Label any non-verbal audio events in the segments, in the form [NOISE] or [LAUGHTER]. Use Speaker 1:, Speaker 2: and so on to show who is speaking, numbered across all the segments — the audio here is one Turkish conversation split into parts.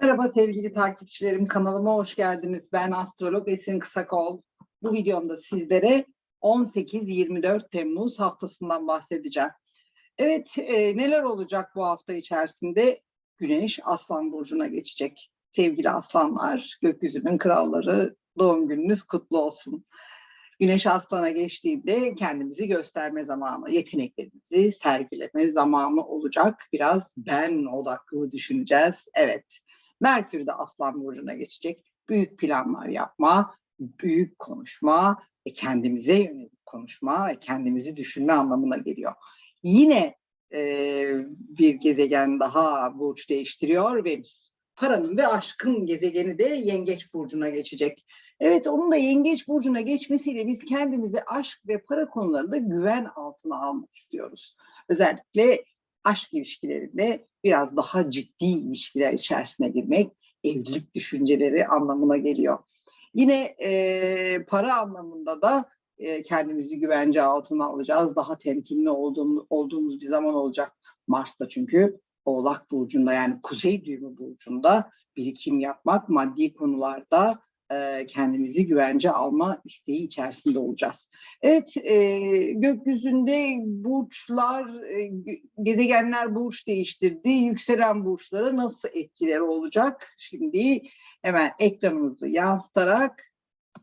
Speaker 1: Merhaba sevgili takipçilerim, kanalıma hoş geldiniz. Ben astrolog Esin Kısakol. Bu videomda sizlere 18-24 Temmuz haftasından bahsedeceğim. Evet, e, neler olacak bu hafta içerisinde? Güneş Aslan Burcu'na geçecek. Sevgili aslanlar, gökyüzünün kralları, doğum gününüz kutlu olsun. Güneş Aslan'a geçtiğinde kendimizi gösterme zamanı, yeteneklerimizi sergileme zamanı olacak. Biraz ben odaklı düşüneceğiz. Evet, Merkür de Aslan Burcu'na geçecek. Büyük planlar yapma, büyük konuşma, ve kendimize yönelik konuşma ve kendimizi düşünme anlamına geliyor. Yine e, bir gezegen daha burç değiştiriyor Venüs. Paranın ve aşkın gezegeni de Yengeç Burcu'na geçecek. Evet onun da Yengeç Burcu'na geçmesiyle biz kendimizi aşk ve para konularında güven altına almak istiyoruz. Özellikle aşk ilişkilerinde biraz daha ciddi ilişkiler içerisine girmek, evlilik düşünceleri anlamına geliyor. Yine e, para anlamında da e, kendimizi güvence altına alacağız. Daha temkinli olduğumuz, olduğumuz bir zaman olacak. Mars'ta çünkü Oğlak Burcu'nda yani Kuzey Düğümü Burcu'nda birikim yapmak, maddi konularda kendimizi güvence alma isteği içerisinde olacağız. Evet, gökyüzünde burçlar, gezegenler burç değiştirdi. Yükselen burçlara nasıl etkileri olacak? Şimdi hemen ekranımızı yansıtarak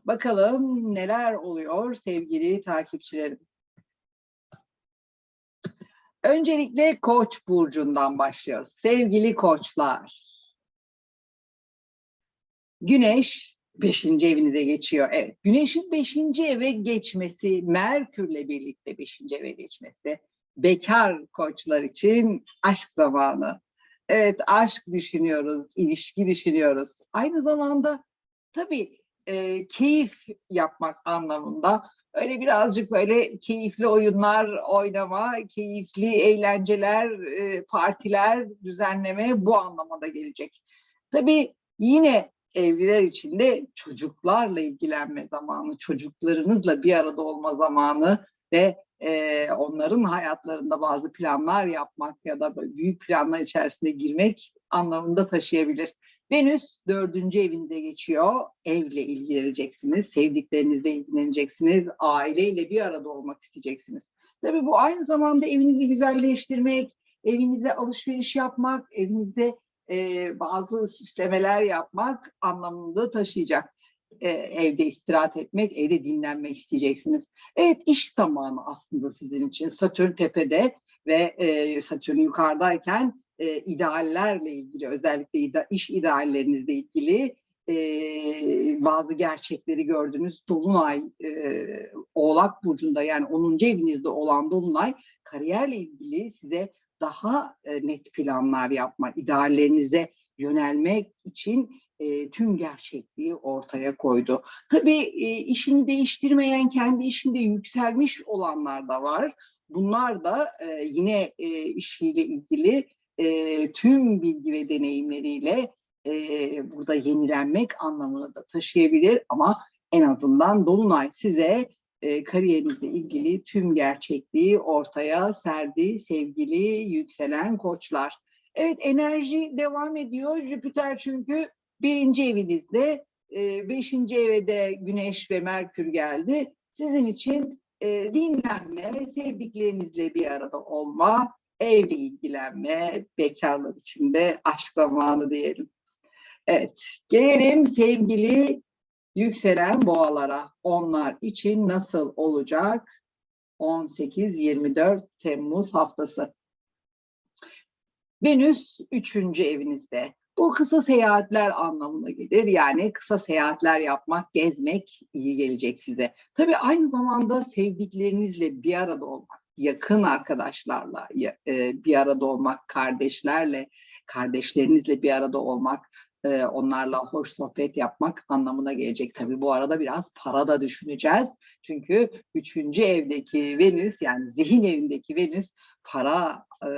Speaker 1: bakalım neler oluyor sevgili takipçilerim. Öncelikle Koç burcundan başlıyoruz. Sevgili koçlar. Güneş beşinci evinize geçiyor. Evet, Güneş'in beşinci eve geçmesi, Merkür'le birlikte beşinci eve geçmesi, bekar koçlar için aşk zamanı. Evet, aşk düşünüyoruz, ilişki düşünüyoruz. Aynı zamanda tabii e, keyif yapmak anlamında öyle birazcık böyle keyifli oyunlar oynama, keyifli eğlenceler, e, partiler düzenleme bu anlamada gelecek. Tabii yine evliler için de çocuklarla ilgilenme zamanı, çocuklarınızla bir arada olma zamanı ve e, onların hayatlarında bazı planlar yapmak ya da büyük planlar içerisinde girmek anlamında taşıyabilir. Venüs dördüncü evinize geçiyor. Evle ilgileneceksiniz, sevdiklerinizle ilgileneceksiniz, aileyle bir arada olmak isteyeceksiniz. Tabii bu aynı zamanda evinizi güzelleştirmek, evinize alışveriş yapmak, evinizde e, bazı süslemeler yapmak anlamında taşıyacak. E, evde istirahat etmek, evde dinlenme isteyeceksiniz. Evet iş zamanı aslında sizin için. Satürn tepede ve e, Satürn yukarıdayken e, ideallerle ilgili özellikle ida, iş ideallerinizle ilgili e, bazı gerçekleri gördünüz. Dolunay e, Oğlak Burcu'nda yani 10. evinizde olan Dolunay kariyerle ilgili size daha e, net planlar yapma, ideallerinize yönelmek için e, tüm gerçekliği ortaya koydu. Tabii e, işini değiştirmeyen, kendi işinde yükselmiş olanlar da var. Bunlar da e, yine e, işiyle ilgili e, tüm bilgi ve deneyimleriyle e, burada yenilenmek anlamını da taşıyabilir ama en azından Dolunay size e, kariyerinizle ilgili tüm gerçekliği ortaya serdi sevgili yükselen koçlar. Evet enerji devam ediyor. Jüpiter çünkü birinci evinizde, e, beşinci eve de Güneş ve Merkür geldi. Sizin için e, dinlenme, sevdiklerinizle bir arada olma, evle ilgilenme, bekarlar için de aşk zamanı diyelim. Evet, gelelim sevgili yükselen boğalara. Onlar için nasıl olacak? 18-24 Temmuz haftası. Venüs 3. evinizde. Bu kısa seyahatler anlamına gelir. Yani kısa seyahatler yapmak, gezmek iyi gelecek size. Tabii aynı zamanda sevdiklerinizle bir arada olmak, yakın arkadaşlarla e, bir arada olmak, kardeşlerle, kardeşlerinizle bir arada olmak, e, onlarla hoş sohbet yapmak anlamına gelecek. Tabii bu arada biraz para da düşüneceğiz. Çünkü üçüncü evdeki Venüs yani zihin evindeki Venüs para e,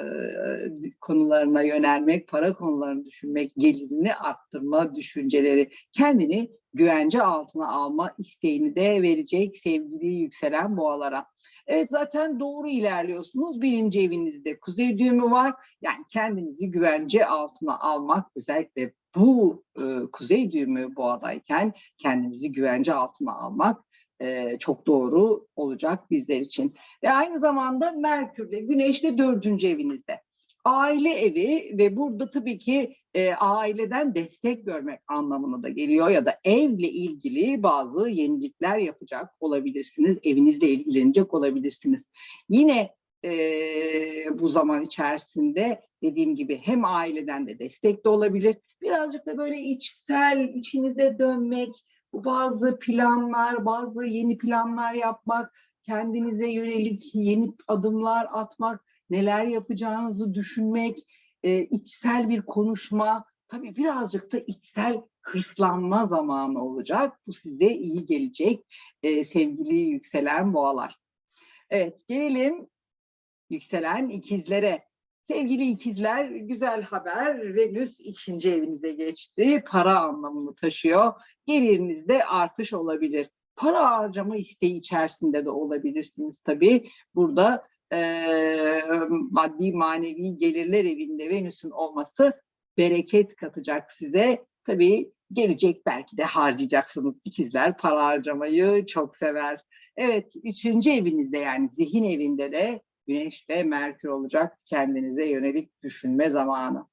Speaker 1: konularına yönelmek, para konularını düşünmek, gelirini arttırma düşünceleri, kendini güvence altına alma isteğini de verecek sevgili yükselen boğalara. Evet zaten doğru ilerliyorsunuz. Birinci evinizde kuzey düğümü var. Yani kendinizi güvence altına almak özellikle bu e, kuzey düğümü boğadayken kendimizi güvence altına almak e, çok doğru olacak bizler için. Ve aynı zamanda Merkür'le Güneş de dördüncü evinizde. Aile evi ve burada tabii ki e, aileden destek görmek anlamına da geliyor ya da evle ilgili bazı yenilikler yapacak olabilirsiniz. Evinizle ilgilenecek olabilirsiniz. Yine e, bu zaman içerisinde dediğim gibi hem aileden de destek de olabilir. Birazcık da böyle içsel, içinize dönmek, bazı planlar, bazı yeni planlar yapmak, kendinize yönelik yeni adımlar atmak, neler yapacağınızı düşünmek, e, içsel bir konuşma, tabii birazcık da içsel hırslanma zamanı olacak. Bu size iyi gelecek e, sevgili yükselen boğalar. Evet gelelim yükselen ikizlere. Sevgili ikizler güzel haber Venüs ikinci evinizde geçti. Para anlamını taşıyor. Gelirinizde artış olabilir. Para harcama isteği içerisinde de olabilirsiniz tabii. Burada e, maddi manevi gelirler evinde Venüs'ün olması bereket katacak size. Tabii gelecek belki de harcayacaksınız. İkizler para harcamayı çok sever. Evet, üçüncü evinizde yani zihin evinde de Güneş ve Merkür olacak kendinize yönelik düşünme zamanı.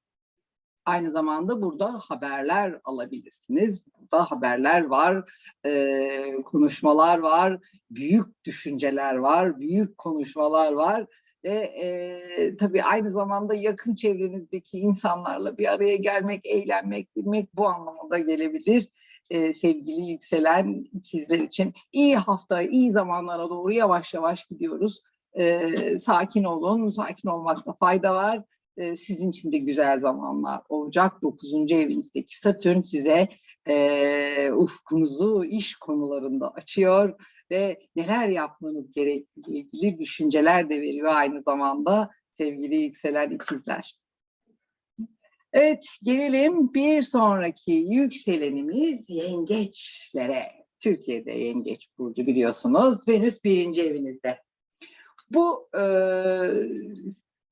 Speaker 1: Aynı zamanda burada haberler alabilirsiniz. Burada haberler var, e, konuşmalar var, büyük düşünceler var, büyük konuşmalar var. Ve e, tabii aynı zamanda yakın çevrenizdeki insanlarla bir araya gelmek, eğlenmek, bilmek bu anlamda gelebilir. E, sevgili yükselen ikizler için iyi hafta, iyi zamanlara doğru yavaş yavaş gidiyoruz. E, sakin olun, sakin olmakta fayda var e, sizin için de güzel zamanlar olacak. 9. evinizdeki Satürn size e, ufkunuzu iş konularında açıyor ve neler yapmanız gerektiği ilgili düşünceler de veriyor aynı zamanda sevgili yükselen ikizler. Evet gelelim bir sonraki yükselenimiz yengeçlere. Türkiye'de yengeç burcu biliyorsunuz. Venüs birinci evinizde. Bu e,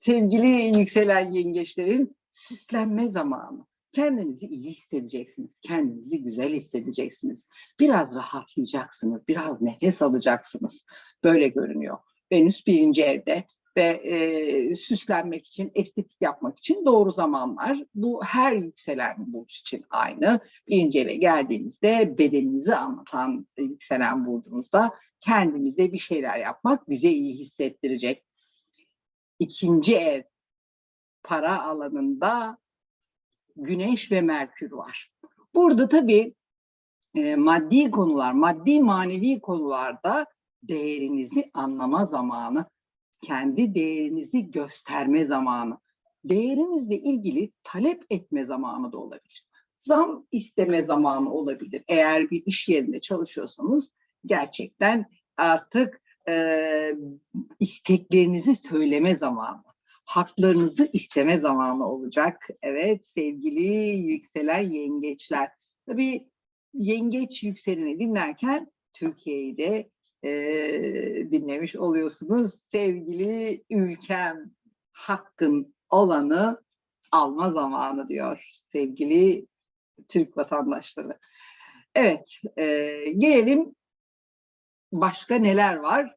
Speaker 1: sevgili yükselen yengeçlerin süslenme zamanı. Kendinizi iyi hissedeceksiniz, kendinizi güzel hissedeceksiniz. Biraz rahatlayacaksınız, biraz nefes alacaksınız. Böyle görünüyor. Venüs birinci evde ve e, süslenmek için, estetik yapmak için doğru zamanlar. Bu her yükselen burç için aynı. Birinci eve geldiğimizde bedeninizi anlatan yükselen burcumuzda kendimize bir şeyler yapmak bize iyi hissettirecek ikinci ev para alanında Güneş ve Merkür var. Burada tabii e, maddi konular, maddi manevi konularda değerinizi anlama zamanı, kendi değerinizi gösterme zamanı, değerinizle ilgili talep etme zamanı da olabilir. Zam isteme zamanı olabilir. Eğer bir iş yerinde çalışıyorsanız gerçekten artık e, isteklerinizi söyleme zamanı, haklarınızı isteme zamanı olacak. Evet sevgili yükselen yengeçler. Tabii yengeç yükseleni dinlerken Türkiye'yi de e, dinlemiş oluyorsunuz. Sevgili ülkem hakkın olanı alma zamanı diyor sevgili Türk vatandaşları. Evet, e, gelelim başka neler var?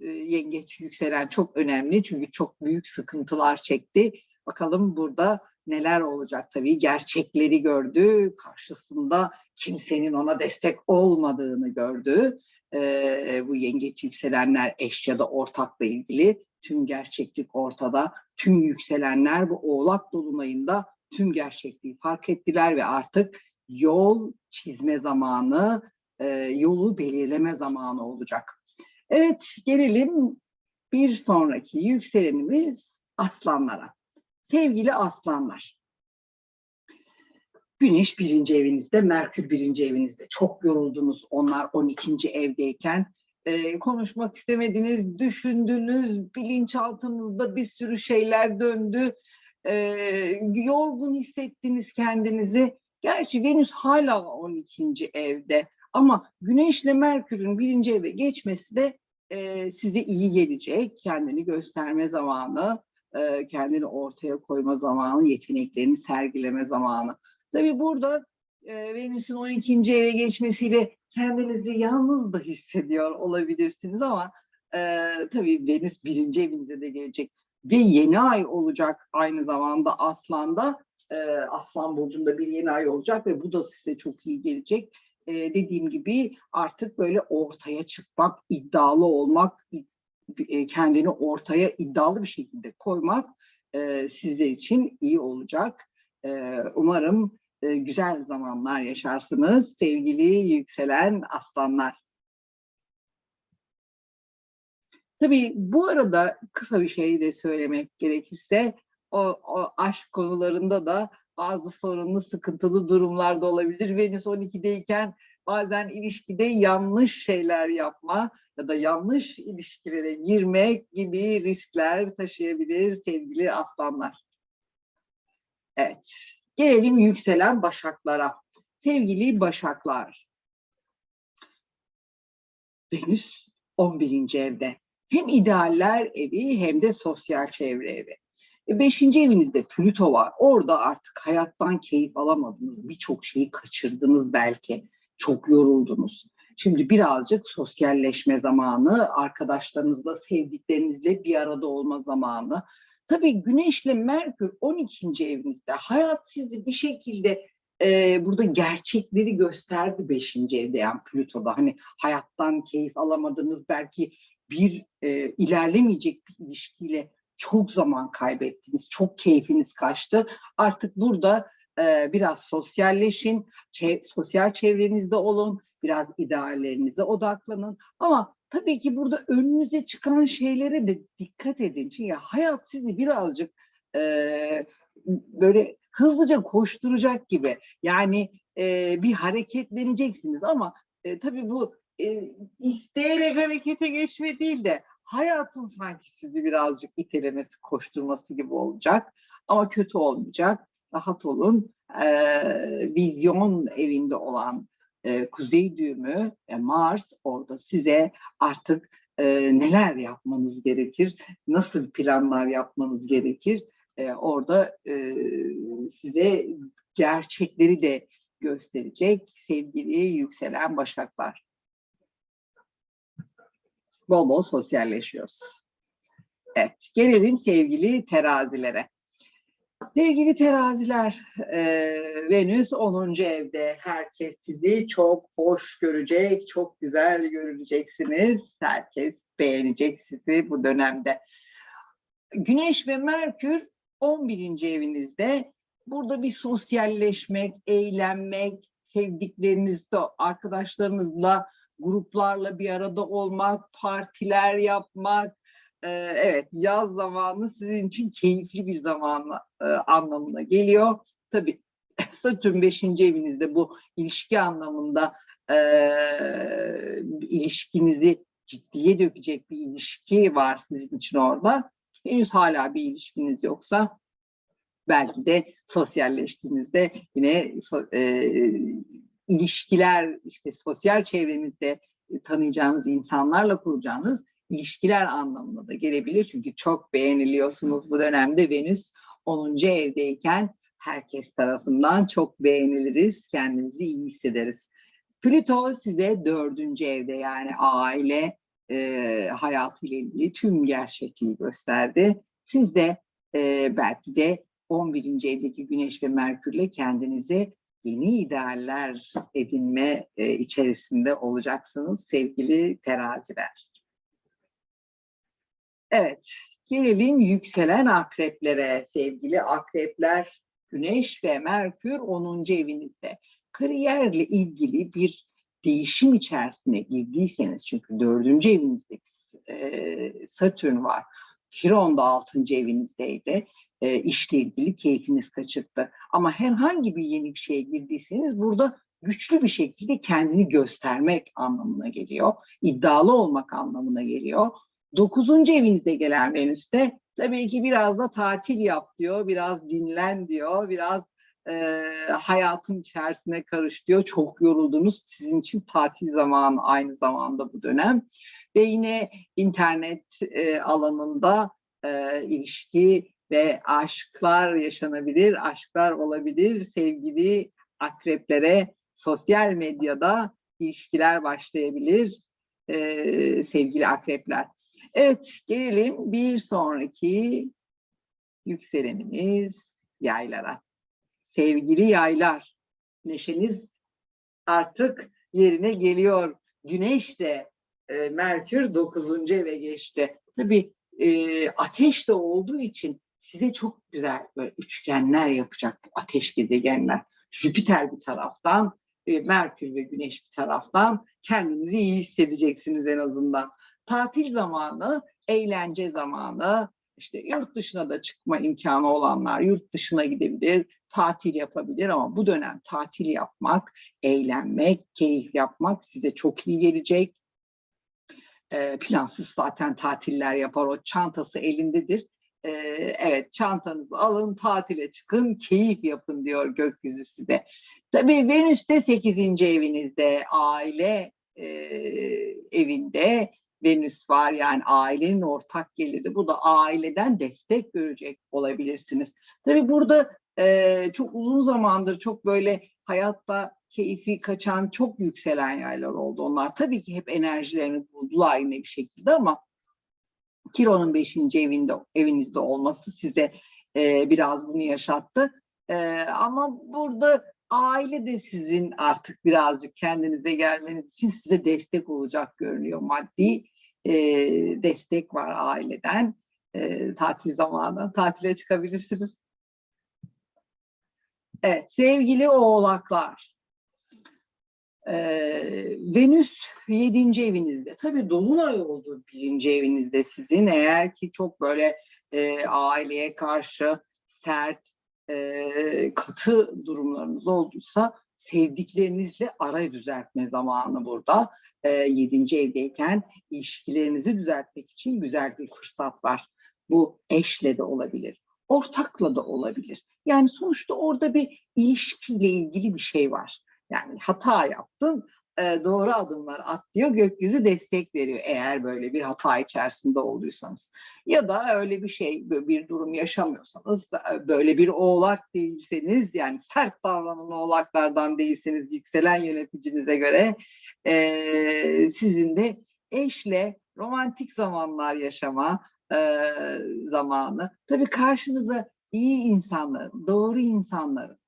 Speaker 1: E, yengeç yükselen çok önemli çünkü çok büyük sıkıntılar çekti. Bakalım burada neler olacak tabii gerçekleri gördü karşısında kimsenin ona destek olmadığını gördü ee, bu yengeç yükselenler eş ya da ortakla ilgili tüm gerçeklik ortada tüm yükselenler bu oğlak dolunayında tüm gerçekliği fark ettiler ve artık yol çizme zamanı e, yolu belirleme zamanı olacak. Evet gelelim bir sonraki yükselenimiz aslanlara. Sevgili aslanlar. Güneş birinci evinizde, Merkür birinci evinizde. Çok yoruldunuz onlar 12. evdeyken. Ee, konuşmak istemediniz, düşündünüz, bilinçaltınızda bir sürü şeyler döndü. Ee, yorgun hissettiniz kendinizi. Gerçi Venüs hala 12. evde ama Güneşle Merkür'ün birinci eve geçmesi de e, size iyi gelecek. Kendini gösterme zamanı, e, kendini ortaya koyma zamanı, yeteneklerini sergileme zamanı. Tabii burada e, Venüs'ün 12. eve geçmesiyle kendinizi yalnız da hissediyor olabilirsiniz ama e, tabii Venüs birinci evinize de gelecek ve yeni ay olacak aynı zamanda Aslan'da e, Aslan burcunda bir yeni ay olacak ve bu da size çok iyi gelecek. E, dediğim gibi artık böyle ortaya çıkmak, iddialı olmak, e, kendini ortaya iddialı bir şekilde koymak e, sizler için iyi olacak. E, umarım e, güzel zamanlar yaşarsınız sevgili yükselen aslanlar. Tabii bu arada kısa bir şey de söylemek gerekirse o, o aşk konularında da bazı sorunlu, sıkıntılı durumlar da olabilir. Venüs 12'deyken bazen ilişkide yanlış şeyler yapma ya da yanlış ilişkilere girmek gibi riskler taşıyabilir sevgili aslanlar. Evet, gelelim yükselen başaklara. Sevgili başaklar, Venüs 11. evde. Hem idealler evi hem de sosyal çevre evi. E, beşinci evinizde Plüto var. Orada artık hayattan keyif alamadınız. Birçok şeyi kaçırdınız belki. Çok yoruldunuz. Şimdi birazcık sosyalleşme zamanı, arkadaşlarınızla, sevdiklerinizle bir arada olma zamanı. Tabii Güneş'le Merkür 12. evinizde. Hayat sizi bir şekilde e, burada gerçekleri gösterdi 5. evde yani Plüto'da. Hani hayattan keyif alamadınız belki bir e, ilerlemeyecek bir ilişkiyle çok zaman kaybettiniz, çok keyfiniz kaçtı. Artık burada e, biraz sosyalleşin, çe- sosyal çevrenizde olun, biraz ideallerinize odaklanın. Ama tabii ki burada önünüze çıkan şeylere de dikkat edin. Çünkü hayat sizi birazcık e, böyle hızlıca koşturacak gibi. Yani e, bir hareketleneceksiniz ama e, tabii bu e, isteyerek harekete geçme değil de hayatın sanki sizi birazcık itelemesi, koşturması gibi olacak. Ama kötü olmayacak. Rahat olun. E, vizyon evinde olan e, kuzey düğümü e, Mars orada size artık e, neler yapmanız gerekir, nasıl planlar yapmanız gerekir e, orada e, size gerçekleri de gösterecek sevgili yükselen başaklar. Bol bol sosyalleşiyoruz. Evet, gelelim sevgili terazilere. Sevgili teraziler, e, Venüs 10. evde. Herkes sizi çok hoş görecek, çok güzel göreceksiniz. Herkes beğenecek sizi bu dönemde. Güneş ve Merkür 11. evinizde. Burada bir sosyalleşmek, eğlenmek, sevdiklerinizle, arkadaşlarınızla, gruplarla bir arada olmak, partiler yapmak, e, evet yaz zamanı sizin için keyifli bir zaman e, anlamına geliyor. Tabii [LAUGHS] Satürn 5. evinizde bu ilişki anlamında e, ilişkinizi ciddiye dökecek bir ilişki var sizin için orada. Henüz hala bir ilişkiniz yoksa belki de sosyalleştiğinizde yine e, ilişkiler işte sosyal çevrenizde tanıyacağınız insanlarla kuracağınız ilişkiler anlamına da gelebilir. Çünkü çok beğeniliyorsunuz bu dönemde Venüs 10. evdeyken herkes tarafından çok beğeniliriz, kendimizi iyi hissederiz. Plüto size dördüncü evde yani aile e, hayatıyla ilgili tüm gerçekliği gösterdi. Siz de e, belki de 11. evdeki Güneş ve Merkür'le kendinize yeni idealler edinme e, içerisinde olacaksınız sevgili teraziler. Evet, gelelim yükselen akreplere sevgili akrepler. Güneş ve Merkür 10. evinizde. Kariyerle ilgili bir değişim içerisine girdiyseniz çünkü dördüncü evinizde e, Satürn var. Kiron da altıncı evinizdeydi. E, işle ilgili keyfiniz kaçırdı. Ama herhangi bir yeni bir şeye girdiyseniz burada güçlü bir şekilde kendini göstermek anlamına geliyor. İddialı olmak anlamına geliyor. Dokuzuncu evinizde gelen Venüs'te tabii ki biraz da tatil yap diyor, biraz dinlen diyor, biraz e, hayatın içerisine karış diyor. Çok yoruldunuz. Sizin için tatil zamanı aynı zamanda bu dönem. Ve yine internet e, alanında e, ilişki ve aşklar yaşanabilir, aşklar olabilir. Sevgili akreplere sosyal medyada ilişkiler başlayabilir e, sevgili akrepler. Evet gelelim bir sonraki yükselenimiz yaylara. Sevgili yaylar, neşeniz artık yerine geliyor. Güneş de e, Merkür 9. eve geçti. Tabii e, ateş de olduğu için size çok güzel böyle üçgenler yapacak bu ateş gezegenler. Jüpiter bir taraftan, e, Merkür ve Güneş bir taraftan kendinizi iyi hissedeceksiniz en azından. Tatil zamanı, eğlence zamanı, işte yurt dışına da çıkma imkanı olanlar yurt dışına gidebilir, tatil yapabilir ama bu dönem tatil yapmak, eğlenmek, keyif yapmak size çok iyi gelecek. E, plansız zaten tatiller yapar, o çantası elindedir. E, evet çantanızı alın, tatile çıkın, keyif yapın diyor gökyüzü size. Tabii Venüs de 8. evinizde, aile e, evinde Venüs var yani ailenin ortak geliri. Bu da aileden destek görecek olabilirsiniz. Tabii burada e, çok uzun zamandır çok böyle hayatta keyfi kaçan çok yükselen yaylar oldu. Onlar tabii ki hep enerjilerini buldular yine bir şekilde ama Kiron'un 5. evinde evinizde olması size e, biraz bunu yaşattı. E, ama burada aile de sizin artık birazcık kendinize gelmeniz için size destek olacak görünüyor. Maddi e, destek var aileden. E, tatil zamanı tatile çıkabilirsiniz. Evet sevgili oğlaklar. Ee, Venüs 7. evinizde. Tabii Dolunay oldu birinci evinizde sizin. Eğer ki çok böyle e, aileye karşı sert, e, katı durumlarınız olduysa sevdiklerinizle ara düzeltme zamanı burada. E, 7. evdeyken ilişkilerinizi düzeltmek için güzel bir fırsat var. Bu eşle de olabilir, ortakla da olabilir. Yani sonuçta orada bir ilişkiyle ilgili bir şey var. Yani hata yaptın, e, doğru adımlar at diyor, gökyüzü destek veriyor eğer böyle bir hata içerisinde olduysanız. Ya da öyle bir şey, bir durum yaşamıyorsanız, e, böyle bir oğlak değilseniz, yani sert davranan oğlaklardan değilseniz yükselen yöneticinize göre e, sizin de eşle romantik zamanlar yaşama e, zamanı. Tabii karşınıza iyi insanların, doğru insanların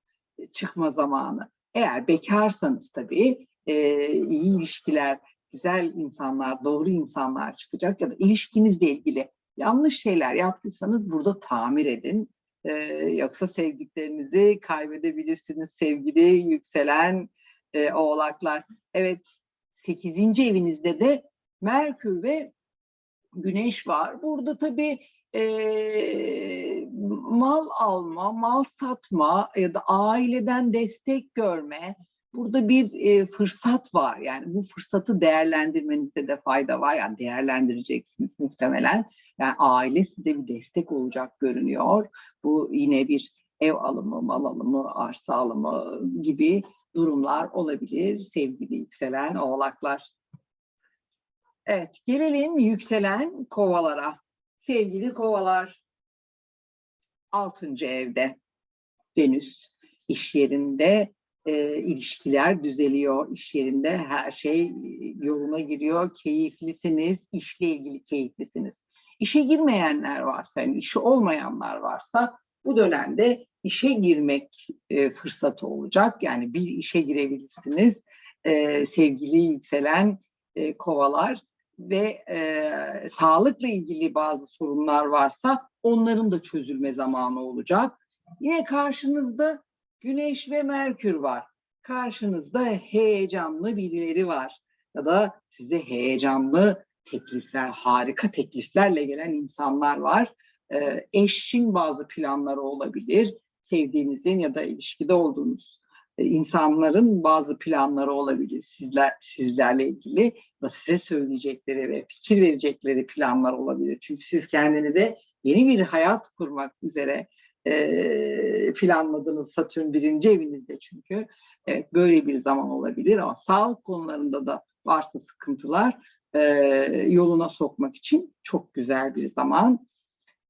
Speaker 1: çıkma zamanı. Eğer bekarsanız tabii e, iyi ilişkiler, güzel insanlar, doğru insanlar çıkacak ya da ilişkinizle ilgili yanlış şeyler yaptıysanız burada tamir edin. E, yoksa sevdiklerinizi kaybedebilirsiniz sevgili yükselen e, oğlaklar. Evet 8. evinizde de Merkür ve Güneş var. Burada tabii e, mal alma, mal satma ya da aileden destek görme, burada bir e, fırsat var. Yani bu fırsatı değerlendirmenizde de fayda var. Yani değerlendireceksiniz muhtemelen. Yani aile size bir destek olacak görünüyor. Bu yine bir ev alımı, mal alımı, arsa alımı gibi durumlar olabilir sevgili yükselen oğlaklar. Evet, gelelim yükselen kovalara. Sevgili kovalar, 6. evde Venüs iş yerinde e, ilişkiler düzeliyor. İş yerinde her şey yoluna giriyor. Keyiflisiniz, işle ilgili keyiflisiniz. İşe girmeyenler varsa, yani işi olmayanlar varsa bu dönemde işe girmek e, fırsatı olacak. Yani bir işe girebilirsiniz e, sevgili yükselen e, kovalar ve e, sağlıkla ilgili bazı sorunlar varsa onların da çözülme zamanı olacak. Yine karşınızda Güneş ve Merkür var. Karşınızda heyecanlı birileri var. Ya da size heyecanlı teklifler, harika tekliflerle gelen insanlar var. E, eşin bazı planları olabilir. Sevdiğinizin ya da ilişkide olduğunuz e, insanların bazı planları olabilir sizler sizlerle ilgili da size söyleyecekleri ve fikir verecekleri planlar olabilir. Çünkü siz kendinize yeni bir hayat kurmak üzere e, planladığınız Satürn birinci evinizde çünkü evet, böyle bir zaman olabilir ama sağlık konularında da varsa sıkıntılar e, yoluna sokmak için çok güzel bir zaman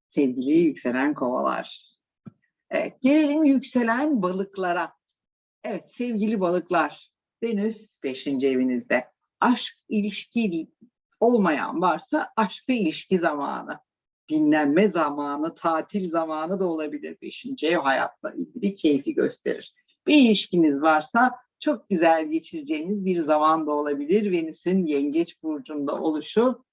Speaker 1: sevgili yükselen kovalar. Evet, gelelim yükselen balıklara. Evet sevgili balıklar, Venüs 5. evinizde. Aşk, ilişki olmayan varsa aşk ve ilişki zamanı. Dinlenme zamanı, tatil zamanı da olabilir 5. ev hayatla ilgili keyfi gösterir. Bir ilişkiniz varsa çok güzel geçireceğiniz bir zaman da olabilir. Venüs'ün yengeç burcunda oluşu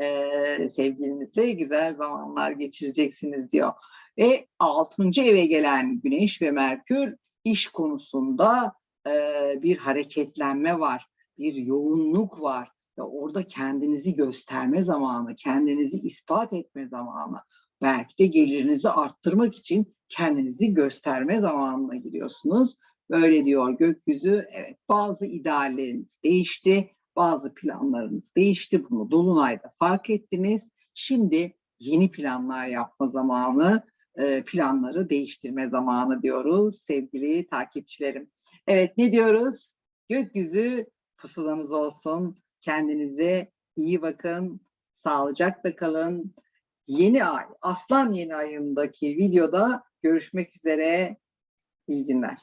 Speaker 1: eee sevgilinizle güzel zamanlar geçireceksiniz diyor. Ve 6. eve gelen Güneş ve Merkür iş konusunda eee, bir hareketlenme var, bir yoğunluk var. Ve orada kendinizi gösterme zamanı, kendinizi ispat etme zamanı. Belki de gelirinizi arttırmak için kendinizi gösterme zamanına giriyorsunuz. Böyle diyor gökyüzü. Evet bazı idealleriniz değişti, bazı planlarınız değişti. Bunu Dolunay'da fark ettiniz. Şimdi yeni planlar yapma zamanı, e, planları değiştirme zamanı diyoruz sevgili takipçilerim. Evet ne diyoruz? Gökyüzü pusulanız olsun. Kendinize iyi bakın. Sağlıcakla kalın. Yeni ay, Aslan yeni ayındaki videoda görüşmek üzere. İyi günler.